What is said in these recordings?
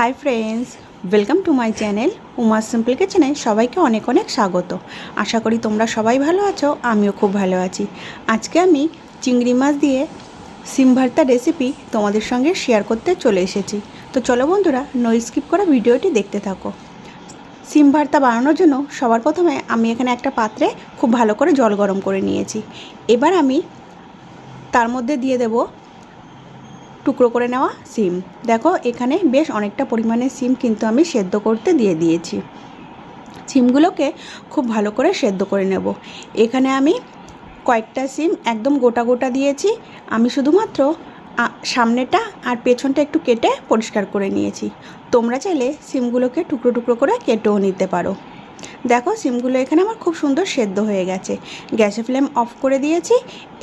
Hi friends welcome to my channel Uma simple কিচেনে সবাইকে অনেক অনেক স্বাগত। আশা করি তোমরা সবাই ভালো আছো, আমিও খুব ভালো আছি। আজকে আমি চিংড়ি মাছ দিয়ে সিম ভর্তা রেসিপি তোমাদের সঙ্গে শেয়ার করতে চলে এসেছি। তো চলো বন্ধুরা নো স্কিপ করা ভিডিওটি দেখতে থাকো। সিম ভর্তা বানানোর জন্য সবার প্রথমে আমি এখানে একটা পাত্রে খুব ভালো করে জল গরম করে নিয়েছি। এবার আমি তার মধ্যে দিয়ে দেবো টুকরো করে নেওয়া সিম। দেখো, এখানে বেশ অনেকটা পরিমাণে সিম কিন্তু আমি সেদ্ধ করতে দিয়ে দিয়েছি। সিমগুলোকে খুব ভালো করে সেদ্ধ করে নেব। এখানে আমি কয়েকটা সিম একদম গোটা গোটা দিয়েছি। আমি শুধুমাত্র সামনেটা আর পেছনটা একটু কেটে পরিষ্কার করে নিয়েছি। তোমরা চাইলে সিমগুলোকে টুকরো টুকরো করে কেটেও নিতে পারো। দেখো, সিমগুলো এখানে আমার খুব সুন্দর সেদ্ধ হয়ে গেছে। গ্যাসের ফ্লেম অফ করে দিয়েছি।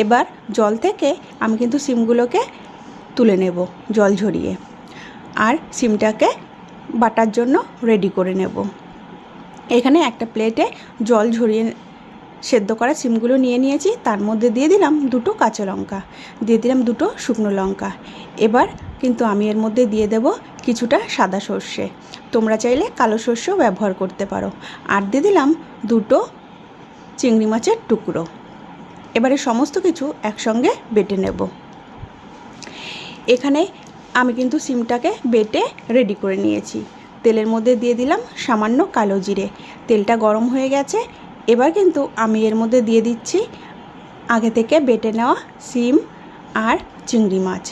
এবার জল থেকে আমি কিন্তু সিমগুলোকে তুলে নেব জল ঝরিয়ে। আর সিমটাকে বাটার জন্য রেডি করে নেব। এখানে একটা প্লেটে জল ঝরিয়ে সেদ্ধ করা সিমগুলো নিয়ে নিয়েছি। তার মধ্যে দিয়ে দিলাম দুটো কাঁচা লঙ্কা, দিয়ে দিলাম দুটো শুকনো লঙ্কা। এবার কিন্তু আমি এর মধ্যে দিয়ে দেব কিছুটা সাদা সর্ষে। তোমরা চাইলে কালো সর্ষেও ব্যবহার করতে পারো। আর দিয়ে দিলাম দুটো চিংড়ি মাছের টুকরো। এবারে সমস্ত কিছু একসঙ্গে বেটে নেব। এখানে আমি কিন্তু সিমটাকে বেটে রেডি করে নিয়েছি। তেলের মধ্যে দিয়ে দিলাম সামান্য কালো জিরে। তেলটা গরম হয়ে গেছে। এবার কিন্তু আমি এর মধ্যে দিয়ে দিচ্ছি আগে থেকে বেটে নেওয়া সিম আর চিংড়ি মাছ।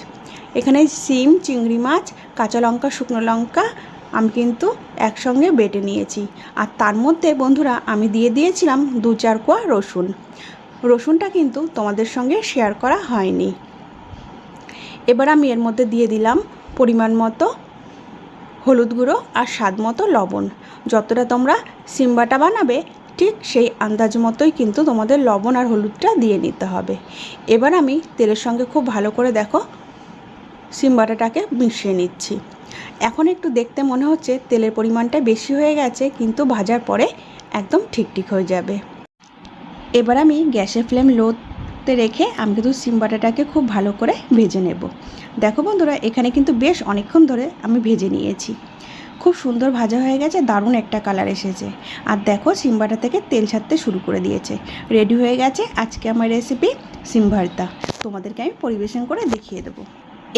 এখানে সিম, চিংড়ি মাছ, কাঁচা লঙ্কা, শুকনো লঙ্কা আমি কিন্তু একসঙ্গে বেটে নিয়েছি। আর তার মধ্যে বন্ধুরা আমি দিয়ে দিয়েছিলাম দু চার কোয়া রসুন। রসুনটা কিন্তু তোমাদের সঙ্গে শেয়ার করা হয়নি। এবার আমি এর মধ্যে দিয়ে দিলাম পরিমাণ মতো হলুদ গুঁড়ো আর স্বাদ মতো লবণ। যতটা তোমরা সিম্বাটা বানাবে, ঠিক সেই আন্দাজ মতোই কিন্তু তোমাদের লবণ আর হলুদটা দিয়ে নিতে হবে। এবার আমি তেলের সঙ্গে খুব ভালো করে দেখো সিম্বাটাটাকে মিশিয়ে নিচ্ছি। এখন একটু দেখতে মনে হচ্ছে তেলের পরিমাণটা বেশি হয়ে গেছে, কিন্তু ভাজার পরে একদম ঠিক ঠিক হয়ে যাবে। এবার আমি গ্যাসের ফ্লেম লোতে রেখে আমি কিন্তু সিম বাটাটাকে খুব ভালো করে ভেজে নেব। দেখো বন্ধুরা, এখানে কিন্তু বেশ অনেকক্ষণ ধরে আমি ভেজে নিয়েছি। খুব সুন্দর ভাজা হয়ে গেছে, দারুণ একটা কালার এসেছে। আর দেখো, সিম বাটা থেকে তেল ছাড়তে শুরু করে দিয়েছে। রেডি হয়ে গেছে আজকে আমার রেসিপি সিম ভর্তা। তোমাদেরকে আমি পরিবেশন করে দেখিয়ে দেবো।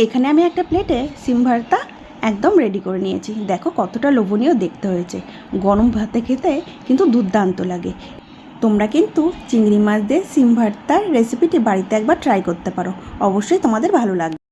এখানে আমি একটা প্লেটে সিম ভর্তা একদম রেডি করে নিয়েছি। দেখো কতটা লোভনীয় দেখতে হয়েছে। গরম ভাতে খেতে কিন্তু দুর্দান্ত লাগে। তোমরা কিন্তু চিংড়ি মাছ দিয়ে সিম ভর্তার রেসিপিটি বাড়িতে একবার ট্রাই করতে পারো। অবশ্যই তোমাদের ভালো লাগবে।